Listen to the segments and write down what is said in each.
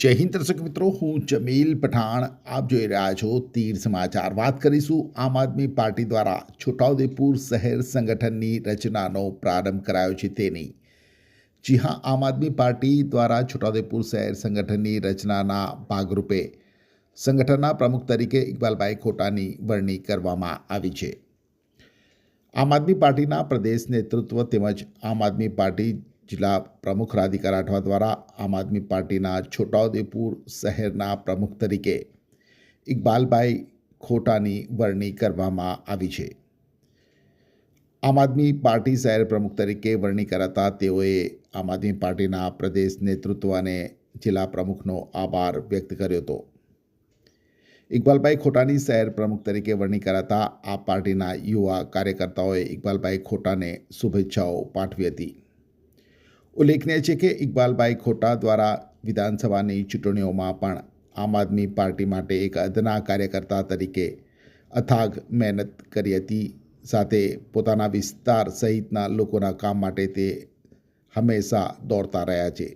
જય હિન્દ દર્શક મિત્રો, હું જમીલ પઠાણ. આપ જોઈ રહ્યા છો તીર સમાચાર. વાત કરીશું આમ આદમી પાર્ટી દ્વારા. છોટાઉદેપુર શહેર સંગઠનની રચનાનો પ્રારંભ કરાયો છે તેની. જી હા, આમ આદમી પાર્ટી દ્વારા છોટાઉદેપુર શહેર સંગઠનની રચનાના ભાગરૂપે સંગઠનના પ્રમુખ તરીકે ઇકબાલભાઈ ખોટાની વરણી કરવામાં આવી છે. આમ આદમી પાર્ટીના પ્રદેશ નેતૃત્વ તેમજ આમ આદમી પાર્ટી જિલ્લા પ્રમુખ રાધિકા રાઠવા દ્વારા આમ આદમી પાર્ટીના છોટાઉદેપુર શહેરના પ્રમુખ તરીકે ઇકબાલભાઈ ખોટાની વરણી કરવામાં આવી છે. આમ આદમી પાર્ટી શહેર પ્રમુખ તરીકે વરણી કરાતા તેઓએ આમ આદમી પાર્ટીના પ્રદેશ નેતૃત્વ અને જિલ્લા પ્રમુખનો આભાર વ્યક્ત કર્યો હતો. ઇકબાલભાઈ ખોટાની શહેર પ્રમુખ તરીકે વરણી કરાતા આ પાર્ટીના યુવા કાર્યકર્તાઓએ ઇકબાલભાઈ ખોટાને શુભેચ્છાઓ પાઠવી હતી. ઉલ્લેખનીય છે કે ઇકબાલભાઈ ખોટા દ્વારા વિધાનસભાની ચૂંટણીઓમાં પણ આમ આદમી પાર્ટી માટે એક અદના કાર્યકર્તા તરીકે અથાગ મહેનત કરી હતી. સાથે પોતાના વિસ્તાર સહિતના લોકોના કામ માટે તે હંમેશા દોડતા રહ્યા છે.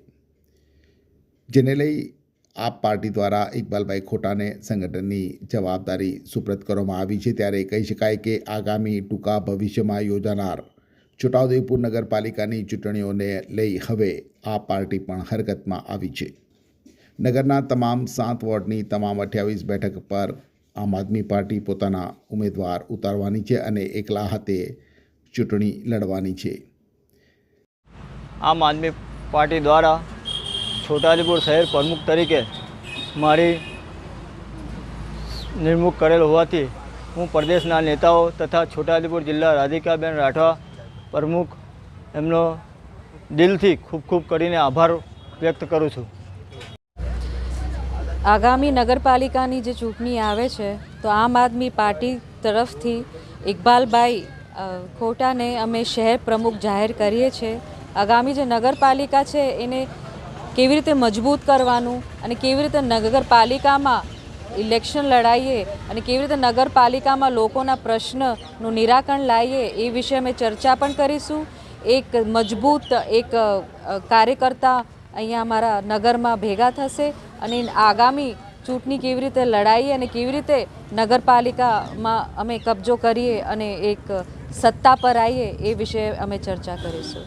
જેને લઈ આ પાર્ટી દ્વારા ઇકબાલભાઈ ખોટાને સંગઠનની જવાબદારી સુપ્રત કરવામાં આવી છે. ત્યારે કહી શકાય કે આગામી ટૂંકા ભવિષ્યમાં યોજાનાર છોટાઉદેપુર નગરપાલિકાની ચૂંટણીઓને લઈ હવે આ પાર્ટી પણ હરકતમાં આવી છે. નગરના તમામ સાત વોર્ડની તમામ અઠ્યાવીસ બેઠક પર આમ આદમી પાર્ટી પોતાના ઉમેદવાર ઉતારવાની છે અને એકલા હાથે ચૂંટણી લડવાની છે. આમ આદમી પાર્ટી દ્વારા છોટાઉદેપુર શહેર પ્રમુખ તરીકે મારી નિમણૂક કરેલ હોવાથી હું પ્રદેશના નેતાઓ તથા છોટાઉદેપુર જિલ્લા રાધિકાબેન રાઠવા પ્રમુખ એમનો દિલથી ખૂબ ખૂબ કરીને આભાર વ્યક્ત કરું છું. આગામી નગરપાલિકાની જે ચૂંટણી આવે છે, તો આમ આદમી પાર્ટી તરફથી ઇકબાલભાઈ ખોટાને અમે શહેર પ્રમુખ જાહેર કરીએ છીએ. આગામી જે નગરપાલિકા છે, એને કેવી રીતે મજબૂત કરવાનું અને કેવી રીતે નગરપાલિકામાં ઇલેક્શન લડાઈએ અને કેવી રીતે નગરપાલિકામાં લોકોના પ્રશ્નનું નિરાકરણ લાવીએ એ વિશે અમે ચર્ચા પણ કરીશું. એક મજબૂત, એક કાર્યકર્તા અહીંયા અમારા નગરમાં ભેગા થશે અને આગામી ચૂંટણી કેવી રીતે લડાઈએ અને કેવી રીતે નગરપાલિકામાં અમે કબજો કરીએ અને એક સત્તા પર આવીએ એ વિશે અમે ચર્ચા કરીશું.